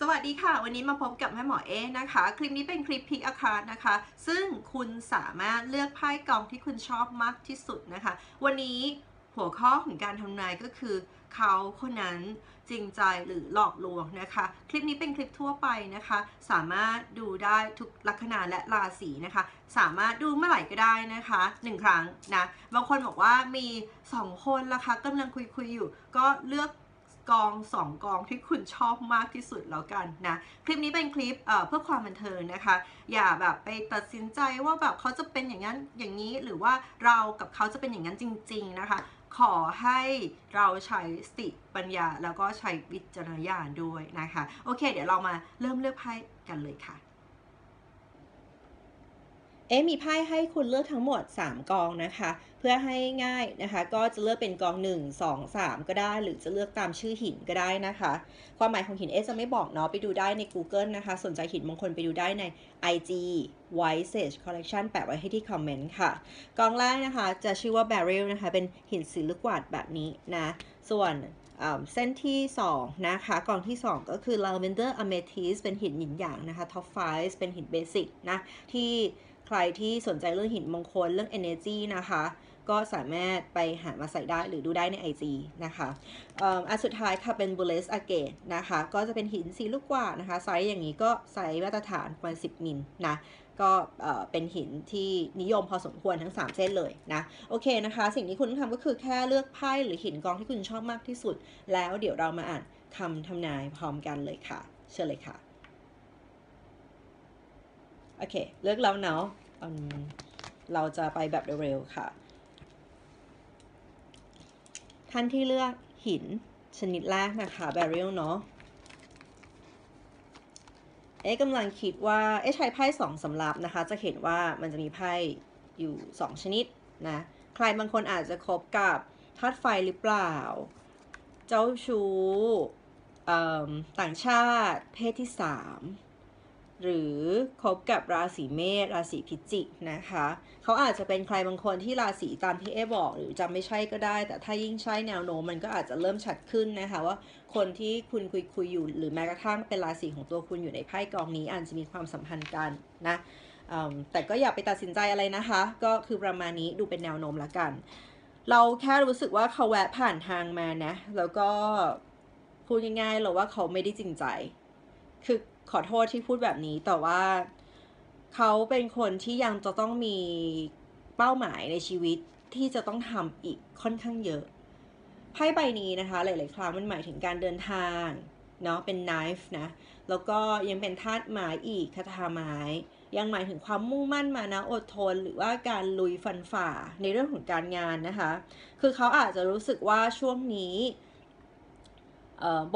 สวัสดีค่ะ วันนี้มาพบกับแม่หมอเอนะคะ คลิปนี้เป็นคลิปพิกอาคารนะคะ ซึ่งคุณสามารถเลือกไพ่กองที่คุณชอบมากที่สุดนะคะ วันนี้หัวข้อของการทำนายก็คือ เขาคนนั้นจริงใจหรือหลอกลวงนะคะ คลิปนี้เป็นคลิปทั่วไปนะคะ สามารถดูได้ทุกลัคนาและราศีนะคะ สามารถดูเมื่อไหร่ก็ได้นะคะหนึ่งครั้งนะบางคนบอกว่ามีสองคนละคะกำลังคุยคุยอยู่ ก็เลือก กองสองกองที่คุณชอบมากที่สุดแล้วกันนะ คลิปนี้เป็นคลิปเเพื่อความบันเทิงนะคะ อย่าแบบไปตัดสินใจว่าแบบเขาจะเป็นอย่างนั้นอย่างนี้หรือว่าเรากับเขาจะเป็นอย่างนั้นจริง ๆนะคะ ขอให้เราใช้สติปัญญาแล้วก็ใช้วิจารณญาณด้วยนะคะ โอเค เดี๋ยวเรามาเริ่มเลือกไพ่กันเลยค่ะ เอ๊มีไพ่ให้คุณเลือกทั้งหมด 3 กองนะคะ เพื่อให้ง่ายนะคะ ก็จะเลือกเป็นกอง 1 2 3 ก็ได้ หรือจะเลือกตามชื่อหินก็ได้นะคะ ความหมายของหินเอ๊จะไม่บอกเนาะไปดูได้ใน Google นะคะ สนใจหินมงคลไปดูได้ใน IG White Sage Collection แปะไว้ให้ที่คอมเมนต์ค่ะ กองแรกนะคะ จะชื่อว่า Beryl นะคะ เป็นหินสีลูกกวาดแบบนี้นะ ส่วนเส้นที่ 2 นะคะ กองที่ 2 ก็คือ Lavender Amethyst เป็นหินหยินหยางนะคะ Top 5 เป็นหินเบสิกนะที่ รที่สนใจเรื่องหินมงคลเรื่อง energy นะคะก็สามารถไปหามาใส่ได้หรือดูได้ใน IG นะคะอันสุดท้ายค่ะเป็น b u l l e s Agate นะคะ ก็จะเป็นหินสีลูกกว่านะคะ ไซส์อย่างนี้ก็ไซส์มาตรฐานประมาณ 10 มิลนะ ก็เป็นหินที่นิยมพอสมควรทั้ง 3 เส้นเลยนะ โอเคนะคะ สิ่งที่คุณต้องทำก็คือแค่เลือกไพ่หรือหินกองที่คุณชอบมากที่สุด แล้วเดี๋ยวเรามาอ่านคำทำนายพร้อมกันเลยค่ะ เชิญเลยค่ะ โอเค เลือกแล้วเนาะ เราจะไปแบบเร็วๆค่ะ ท่านที่เลือกหินชนิดแรกนะคะแบริลเนาะเอ๊กำลังคิดว่า เอ๊ใช้ไพ่สองสำรับนะคะ จะเห็นว่ามันจะมีไพ่อยู่สองชนิดนะ ใครบางคนอาจจะคบกับธาตุไฟหรือเปล่า เจ้าชู้ต่างชาติเพศที่สาม หรือคบกับราศีเมษราศีพิจิกนะคะเขาอาจจะเป็นใครบางคนที่ราศีตามที่เอบอก หรือจำไม่ใช่ก็ได้ แต่ถ้ายิ่งใช่แนวโน้มมันก็อาจจะเริ่มชัดขึ้นนะคะว่าคนที่คุณคุยคุยอยู่ หรือแม้กระทั่งเป็นราศีของตัวคุณอยู่ในไพ่กองนี้อาจจะมีความสัมพันธ์กันนะแต่ก็อย่าไปตัดสินใจอะไรนะคะ ก็คือประมาณนี้ดูเป็นแนวโน้มละกัน เราแค่รู้สึกว่าเขาแวะผ่านทางมานะ แล้วก็พูดง่ายๆเราว่าเขาไม่ได้จริงใจ คือ ขอโทษที่พูดแบบนี้แต่ว่าเขาเป็นคนที่ยังจะต้องมีเป้าหมายในชีวิตที่จะต้องทำอีกค่อนข้างเยอะไพ่ใบนี้นะคะ หลาย ๆ ครั้งมันหมายถึงการเดินทางเนาะเป็น knife นะ แล้วก็ยังเป็นธาตุไม้อีกคาถาไม้ยังหมายถึงความมุ่งมั่นมานะอดทน หรือว่าการลุยฟันฝ่าในเรื่องของการงานนะคะ คือเขาอาจจะรู้สึกว่าช่วงนี้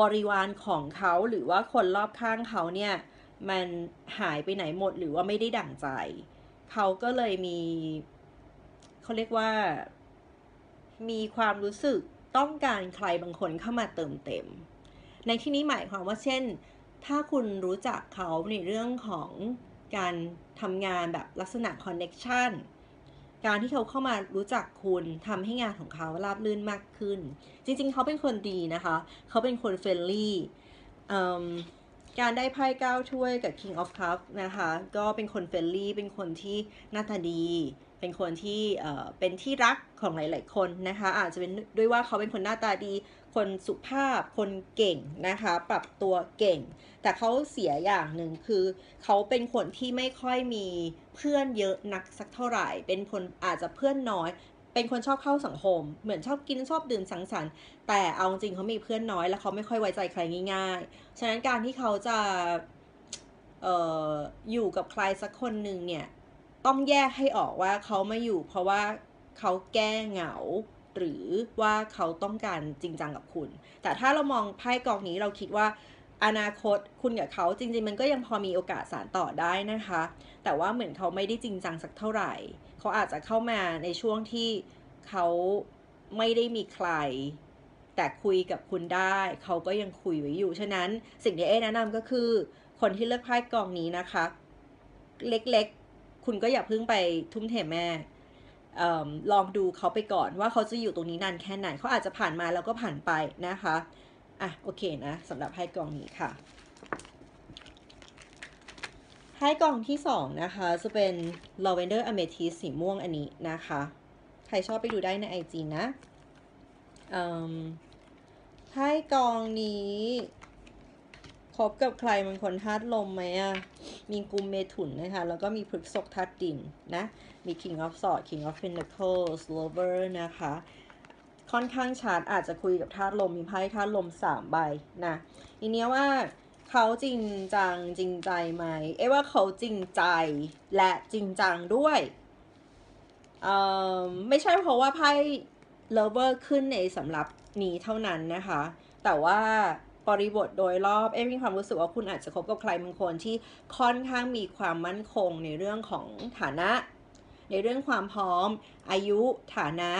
บริวารของเขาหรือว่าคนรอบข้างเขาเนี่ยมันหายไปไหนหมดหรือว่าไม่ได้ดั่งใจ เขาก็เลยมีเขาเรียกว่า มีความรู้สึกต้องการใครบางคนเข้ามาเติมเต็ม ในที่นี้หมายความว่าเช่น ถ้าคุณรู้จักเขาในเรื่องของการทำงานแบบลักษณะคอนเน็ชัน การที่เขาเข้ามารู้จักคุณทำให้งานของเขาราบรื่นมากขึ้น จริงๆ เขาเป็นคนดีนะคะ เขาเป็นคนเฟรนลี่การได้ไพ่เก้าถ้วยกับ King of Cups นะคะ ก็เป็นคนเฟรนลี่ เป็นคนที่หน้าตาดี เป็นคนที่เป็นที่รักของหลาย ๆ คนนะคะ อาจจะเป็นด้วยว่าเขาเป็นคนหน้าตาดี คนสุภาพคนเก่งนะคะ ปรับตัวเก่ง แต่เขาเสียอย่างหนึ่งคือ เขาเป็นคนที่ไม่ค่อยมีเพื่อนเยอะนักสักเท่าไหร่ เป็นคนอาจจะเพื่อนน้อย เป็นคนชอบเข้าสังคม เหมือนชอบกินชอบดื่มสังสรรค์ แต่เอาจริงเขามีเพื่อนน้อย แล้วเขาไม่ค่อยไว้ใจใครง่าย ๆ ฉะนั้นการที่เขาจะอออยู่กับใครสักคนหนึ่งเนี่ย ต้องแยกให้ออกว่าเขามาอยู่เพราะว่าเขาแก้เหงา หรือว่าเขาต้องการจริงจังกับคุณ แต่ถ้าเรามองไพ่กองนี้เราคิดว่าอนาคตคุณกับเขาจริงๆ มันก็ยังพอมีโอกาสสานต่อได้นะคะ แต่ว่าเหมือนเขาไม่ได้จริงจังสักเท่าไหร่ เขาอาจจะเข้ามาในช่วงที่เขาไม่ได้มีใคร แต่คุยกับคุณได้ เขาก็ยังคุยไว้อยู่ ฉะนั้นสิ่งที่เอ๊แนะนำก็คือ คนที่เลือกไพ่กองนี้นะคะ เล็กๆ คุณก็อย่าเพิ่งไปทุ่มเทแม่ อลองดูเขาไปก่อนว่าเขาจะอยู่ตรงนี้นานแค่ไหนเขาอาจจะผ่านมาแล้วก็ผ่านไปนะคะอะโอเคนะสำหรับไพ่กองนี้ค่ะให้กองที่สองนะคะจะเป็น lavender amethyst สีม่วงอันนี้นะคะ ใครชอบไปดูได้ใน IG นะให้กองนี้คบกับใครมันคนธาตุลมไหมอะ มีกุมเมถุนนะคะ แล้วก็มีพฤกษกธาตุดินนะ มี King of Swords King of Pentacles Lover นะคะ ค่อนข้างชัดอาจจะคุยกับธาตุลม มีไพ่ธาตุลมสามใบนะทีนี้ยว่าเขาจริงจังจริงใจไหม เอ๊ว่าเขาจริงใจและจริงจังด้วยเอ่อไม่ใช่เพราะว่าไพ่ lover ขึ้นในสำหรับนี้เท่านั้นนะคะ แต่ว่า บริบทโดยรอบเอ๊มีความรู้สึกว่าคุณอาจจะคบกับใครบางคนที่ค่อนข้างมีความมั่นคงในเรื่องของฐานะ ในเรื่องความพร้อม อายุฐานะ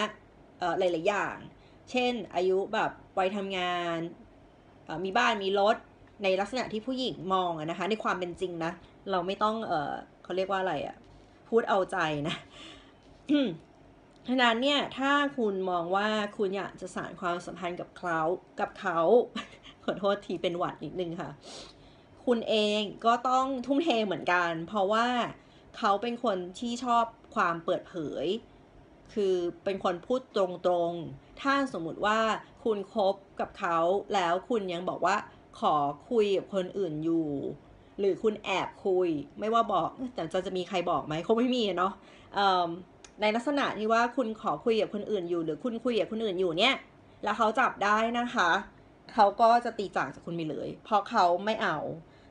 หลายๆอย่าง เช่น อายุแบบวัยทำงานมีบ้านมีรถในลักษณะที่ผู้หญิงมองนะคะ ในความเป็นจริงนะ เราไม่ต้องเออเขาเรียกว่าอะไรอะพูดเอาใจนะฉะนั้นเนี่ยถ้าคุณมองว่าคุณอยากจะสานความสัมพันธ์กับเขากับเขา ขอโทษทีเป็นหวัดนิดนึงค่ะ คุณเองก็ต้องทุ่มเทเหมือนกัน เพราะว่าเขาเป็นคนที่ชอบความเปิดเผย คือเป็นคนพูดตรงๆ ถ้าสมมุติว่าคุณคบกับเขาแล้วคุณยังบอกว่าขอคุยกับคนอื่นอยู่ หรือคุณแอบคุย ไม่ว่าบอกแต่จะจะมีใครบอกไหมคงไม่มีเนาะในลักษณะที่ว่าคุณขอคุยกับคนอื่นอยู่ หรือคุณคุยกับคนอื่นอยู่เนี่ย แล้วเขาจับได้นะคะ เขาก็จะตีจากจากคุณไปเลย เพราะเขาไม่เอา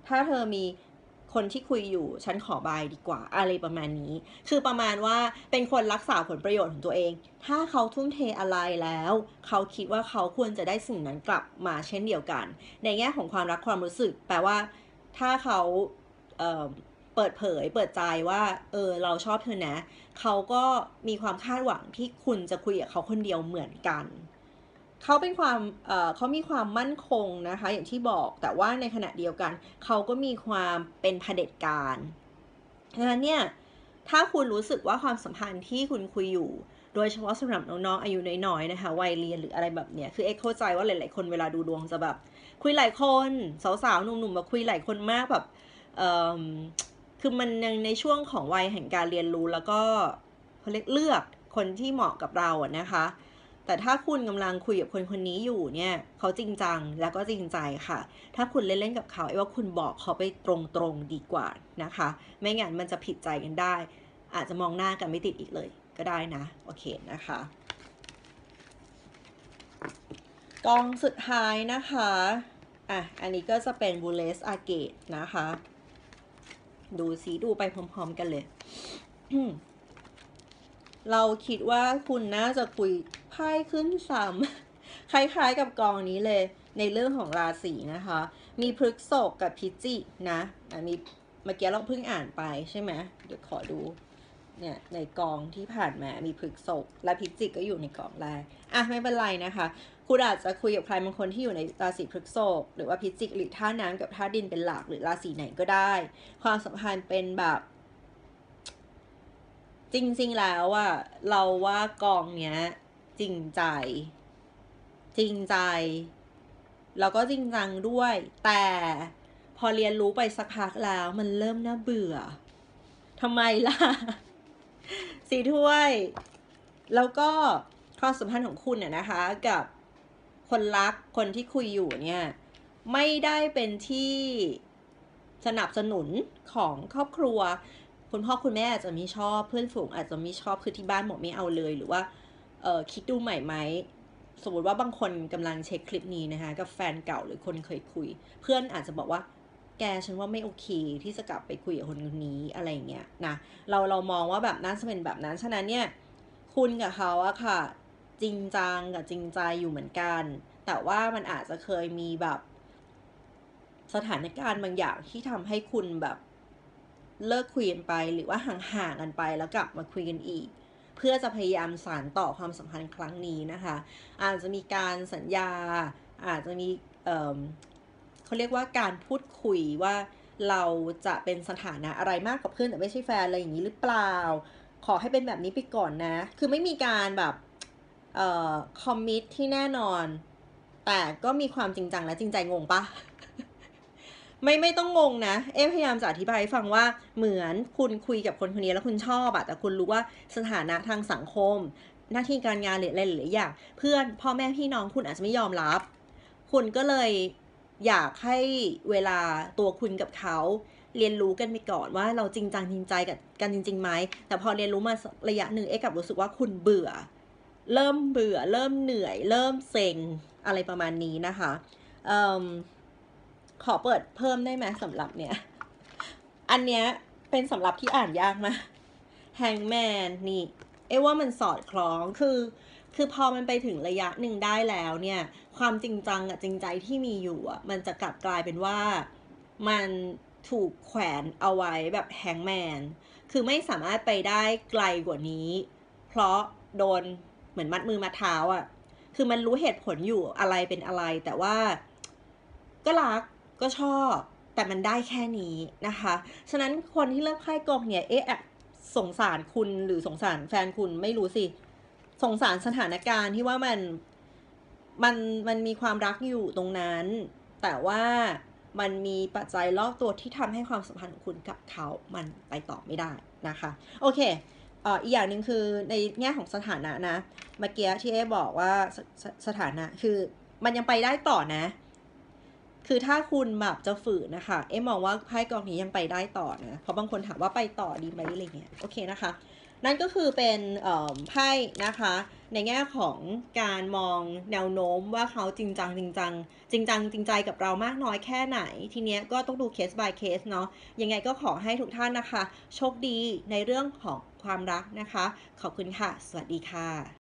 ถ้าเธอมีคนที่คุยอยู่ฉันขอบายดีกว่า อะไรประมาณนี้ คือประมาณว่าเป็นคนรักษาผลประโยชน์ของตัวเอง ถ้าเขาทุ่มเทอะไรแล้ว เขาคิดว่าเขาควรจะได้สิ่งนั้นกลับมาเช่นเดียวกัน ในแง่ของความรักความรู้สึก แปลว่าถ้าเขาเเปิดเผยเปิดใจว่า เออเราชอบเธอนะ เขาก็มีความคาดหวังที่คุณจะคุยกับเขาคนเดียวเหมือนกัน เขาเป็นความเขามีความมั่นคงนะคะ อย่างที่บอกแต่ว่าในขณะเดียวกัน เขาก็มีความเป็นเผด็จการดังนั้นเนี่ยถ้าคุณรู้สึกว่าความสัมพันธ์ที่คุณคุยอยู่ โดยเฉพาะสำหรับน้องๆอายุน้อยๆนะคะวัยเรียนหรืออะไรแบบเนี้ยคือเอ็กเข้าใจว่าหลายๆคนเวลาดูดวงจะแบบคุยหลายคนสาวๆหนุ่มๆมาคุยหลายคนมากแบบเคือมันยังในช่วงของวัยแห่งการเรียนรู้แล้วก็เขาเรียกเลือกคนที่เหมาะกับเราอะนะคะ แต่ถ้าคุณกำลังคุยกับคนคนนี้อยู่เนี่ยเขาจริงจังแล้วก็จริงใจค่ะ ถ้าคุณเล่นๆกับเขาไอ้ว่าคุณบอกเขาไปตรงๆดีกว่านะคะ ไม่งั้นมันจะผิดใจกันได้ อาจจะมองหน้ากันไม่ติดอีกเลยก็ได้นะ โอเคนะคะกองสุดท้ายนะคะอะอันนี้ก็จะเป็นบูเลสอาเกตนะคะ ดูสีดูไปพร้อมๆกันเลย เราคิดว่าคุณน่าจะคุย ไพ่ขึ้นซ้ำคล้ายๆกับกองนี้เลยในเรื่องของราศีนะคะ มีพฤกษกกับพิจิกนะอันนี้เมื่อกี้เราเพิ่งอ่านไปใช่ไหมเดี๋ยวขอดูเนี่ยในกองที่ผ่านมา มีพฤกษกและพิจิกก็อยู่ในกองแรกอะไม่เป็นไรนะคะ คุณอาจจะคุยกับใครบางคนที่อยู่ในราศีพฤกษภหรือว่าพิจิกหรือท่าน้ำกับท่าดินเป็นหลักหรือราศีไหนก็ได้ ความสัมพันธ์เป็นแบบ จริง ๆ แล้วอะเราว่ากองเนี้ย จริงใจ จริงใจ แล้วก็จริงจังด้วย แต่พอเรียนรู้ไปสักพักแล้วมันเริ่มน่าเบื่อทำไมล่ะ สีถ้วย แล้วก็ความสัมพันธ์ของคุณเนี่ยนะคะ กับคนรักคนที่คุยอยู่เนี่ย ไม่ได้เป็นที่สนับสนุนของครอบครัว คุณพ่อคุณแม่อาจจะไม่ชอบเพื่อนฝูงอาจจะไม่ชอบคือที่บ้านบอกไม่เอาเลยหรือว่า เออคิดดูใหม่ไหมสมมติว่าบางคนกำลังเช็คคลิปนี้นะคะกับแฟนเก่าหรือคนเคยคุย เพื่อนอาจจะบอกว่าแกฉันว่าไม่โอเคที่จะกลับไปคุยกับคนคนนี้อะไรเงี้ยนะเราเรามองว่าแบบนั้นจะเป็นแบบนั้น ฉะนั้นเนี่ยคุณกับเขาอะค่ะ จริงจังกับจริงใจอยู่เหมือนกัน แต่ว่ามันอาจจะเคยมีแบบ สถานการณ์บางอย่างที่ทำให้คุณแบบเลิกคุยกันไปหรือว่าห่างๆกันไปแล้วกลับมาคุยกันอีก เพื่อจะพยายามสานต่อความสัมพันธ์ครั้งนี้นะคะ อาจจะมีการสัญญา อาจจะมีเเขาเรียกว่าการพูดคุยว่าเราจะเป็นสถานะอะไรมากกว่าเพื่อนแต่ไม่ใช่แฟนอะไรอย่างนี้หรือเปล่า ขอให้เป็นแบบนี้ไปก่อนนะ คือไม่มีการแบบเอ่อคอมมิตที่แน่นอน แต่ก็มีความจริงจังและจริงใจงงปะ ไม่ไม่ต้องงงนะ เอ๊พยายามจะอธิบายให้ฟังว่าเหมือนคุณคุยกับคนคนนี้แล้วคุณชอบอะแต่คุณรู้ว่าสถานะทางสังคม หน้าที่การงานหรืออะไรหลายอย่าง เพื่อนพ่อแม่พี่น้องคุณอาจจะไม่ยอมรับ คุณก็เลยอยากให้เวลาตัวคุณกับเขาเรียนรู้กันไปก่อนว่าเราจริงจังจริงใจกับกันจริงๆไหมแต่พอเรียนรู้มาระยะหนึ่งเอ๊กับรู้สึกว่าคุณเบื่อ เริ่มเบื่อ เริ่มเหนื่อย เริ่มเซ็งอะไรประมาณนี้นะคะเอิ่ม ขอเปิดเพิ่มได้ไหมสำหรับเนี่ยอันเนี้ยเป็นสำหรับที่อ่านยากมากแฮงแมนนี่ เอ้ว่ามันสอดคล้องคือ คือพอมันไปถึงระยะหนึ่งได้แล้วเนี่ย ความจริงจังกับจริงใจที่มีอยู่อะมันจะกลับกลายเป็นว่ามันถูกแขวนเอาไว้แบบแฮงแมน คือไม่สามารถไปได้ไกลกว่านี้ เพราะโดนเหมือนมัดมือมัดเท้าอะ คือมันรู้เหตุผลอยู่อะไรเป็นอะไร แต่ว่าก็รัก ก็ชอบ แต่มันได้แค่นี้นะคะ ฉะนั้นคนที่เลือกไพ่กองเนี่ยเอ๊ะแอบสงสารคุณหรือสงสารแฟนคุณไม่รู้สิ สงสารสถานการณ์ที่ว่ามันมันมันมีความรักอยู่ตรงนั้น แต่ว่ามันมีปัจจัยรอบตัวที่ทำให้ความสัมพันธ์ของคุณกับเขามันไปต่อไม่ได้นะคะ โอเคเอ,อีกอย่างหนึ่งคือในแง่ของสถานะนะเมื่อกี้ที่เอ๊บอกว่าสสถานะคือมันยังไปได้ต่อนะ คือถ้าคุณแบบจะฝืนนะคะ เอ๊มองว่าไพ่กองนี้ยังไปได้ต่อนะ เพราะบางคนถามว่าไปต่อดีไหมอะไรเงี้ย โอเคนะคะ นั่นก็คือเป็นไพ่นะคะ ในแง่ของการมองแนวโน้มว่าเขาจริงจังจริงจังจริงจังจริงใจกับเรามากน้อยแค่ไหน ทีเนี้ยก็ต้องดูเคส by เคสเนาะ ยังไงก็ขอให้ทุกท่านนะคะ โชคดีในเรื่องของความรักนะคะ ขอบคุณค่ะ สวัสดีค่ะ